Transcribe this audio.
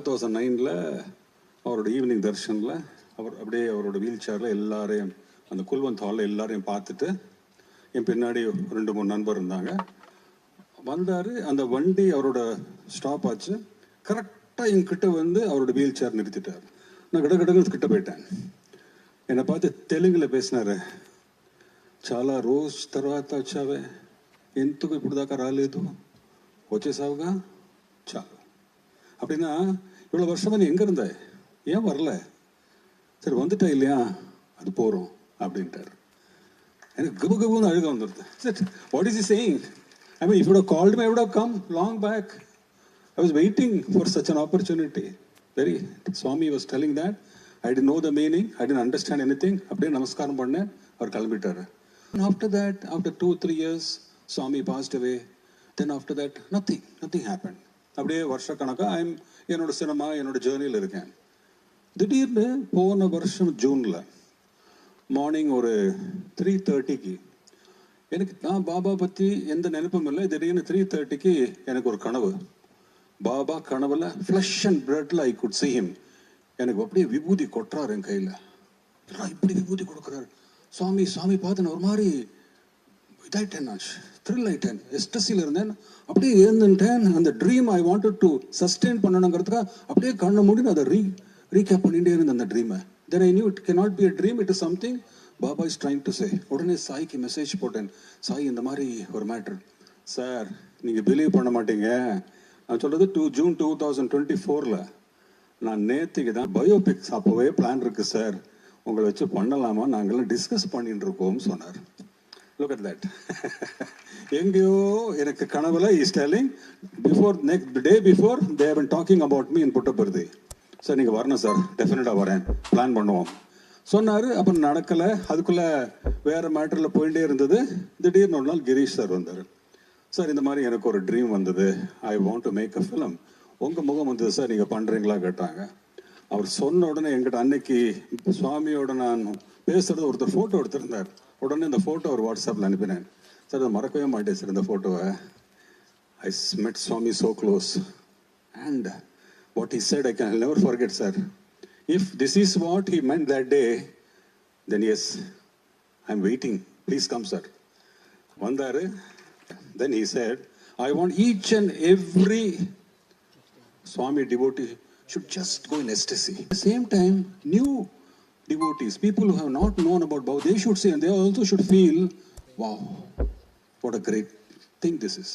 Thousand நைனில் அவரோட evening தர்ஷனில் அவர் அப்படியே அவரோட வீல் சேரில் எல்லாரையும் அந்த குல்வந்த் ஹாலில் எல்லாரையும் பார்த்துட்டு என் பின்னாடி ரெண்டு மூணு நண்பர் இருந்தாங்க வந்தார் அந்த வண்டி அவரோட ஸ்டாப் ஆச்சு கரெக்டாக என்கிட்ட வந்து அவரோட வீல் சேர் நிறுத்திட்டார் நான் கிட்ட கிட்ட கிட்ட போயிட்டேன் என்னை பார்த்து தெலுங்கில் பேசினாரு చాలా రోజు తర్వాత వచ్చావే ఎందుకు ఇప్పుడు దాకా రాలేదు వచ్చేసావుగా చాలు அப்படின்னா இவ்வளோ வருஷமா நீ எங்கே இருந்த? ஏன் வரல? சரி வந்துட்டா இல்லையா? அது போகிறோம் அப்படின்ட்டார். எனக்கு கபு கபுன்னு அழுக வந்துடுது what is he saying I mean if called my would come long back I was waiting for such an opportunity very Swami was telling that I D know the meaning I didn't understand anything அப்படியே நமஸ்காரம் பண்ணேன் அவர் கிளம்பிட்டார். After that after two three years Swami passed away then after that nothing nothing happen அப்படியே வருஷக்கணக்காக I'm என்னோட cinema என்னோட ஜேர்னியில் இருக்கேன். திடீர்னு போன வருஷம் ஜூனில் மார்னிங் ஒரு த்ரீ தேர்ட்டிக்கு எனக்கு நான் பாபா பற்றி எந்த நினைப்பும் இல்லை. திடீர்னு த்ரீ தேர்ட்டிக்கு எனக்கு ஒரு கனவு. பாபா கனவில் ஃப்ளஷ் அண்ட் பிரெட்ல ஐ குட் சீம் எனக்கு அப்படியே விபூதி கொட்டுறாரு என் கையில். இப்படி விபூதி கொடுக்குறாரு? சுவாமி சுவாமி பார்த்து நான் ஒரு மாதிரி இதாயிட்டேன் நான் த்ரில் ஆயிட்டேன் எஸ்டஸில் இருந்தேன். அப்படியே இருந்துட்டேன் அந்த dream I wanted to sustain பண்ணணுங்கிறதுக்காக அப்படியே கண்ணை மூடி நான் அதை ரீ ரீகேப் பண்ணிட்டே இருந்தேன் அந்த ட்ரீமை then I knew it can not be a dream it is something Baba is trying to say உடனே சாய்க்கு மெசேஜ் போட்டேன். சாய் இந்த மாதிரி ஒரு மேட்ரு சார் நீங்கள் பிலீவ் பண்ண மாட்டீங்க. நான் சொல்கிறது two June two thousand twenty ஃபோரில் நான் நேற்றுக்கு தான் பயோபிக்ஸ் அப்போவே பிளான் இருக்குது சார் உங்களை வச்சு பண்ணலாமா? நாங்களாம் டிஸ்கஸ் பண்ணிட்டு இருக்கோம்னு சொன்னார். லுக் அட் தட் எங்கேயோ எனக்கு கனவுல is telling before next day before they haven't talking about me in Puttaparthi sir நீங்கள் வரணும் சார் டெஃபினட்டாக வரேன். பிளான் பண்ணுவோம். சொன்னார் அப்புறம் நடக்கலை. அதுக்குள்ளே வேறு மேட்டரில் போயிட்டே இருந்தது. திடீர்னு ஒரு நாள் கிரீஷ் சார் வந்தார். சார் இந்த மாதிரி எனக்கு ஒரு ட்ரீம் வந்தது. I want to make a film உங்கள் முகம் வந்தது சார் நீங்கள் பண்ணுறீங்களா கேட்டாங்க. அவர் சொன்ன உடனே எங்கிட்ட அன்னைக்கு சுவாமியோட நான் பேசுறது ஒருத்தர் ஃபோட்டோ எடுத்திருந்தார். உடனே இந்த ஃபோட்டோ ஒரு வாட்ஸ்அப்பில் அனுப்பினேன் சார் அதை மறக்கவே மாட்டேன் சார் இந்த ஃபோட்டோவை I met Swami so close and what he said I can never forget sir if this is what he meant that day then yes I'm waiting please come sir வந்தாரு then he said I want each and every Swami devotee should just go in ecstasy. At the same time, new devotees, people who have not known about Bhava, they should see and they also should feel, wow, what a great thing this is.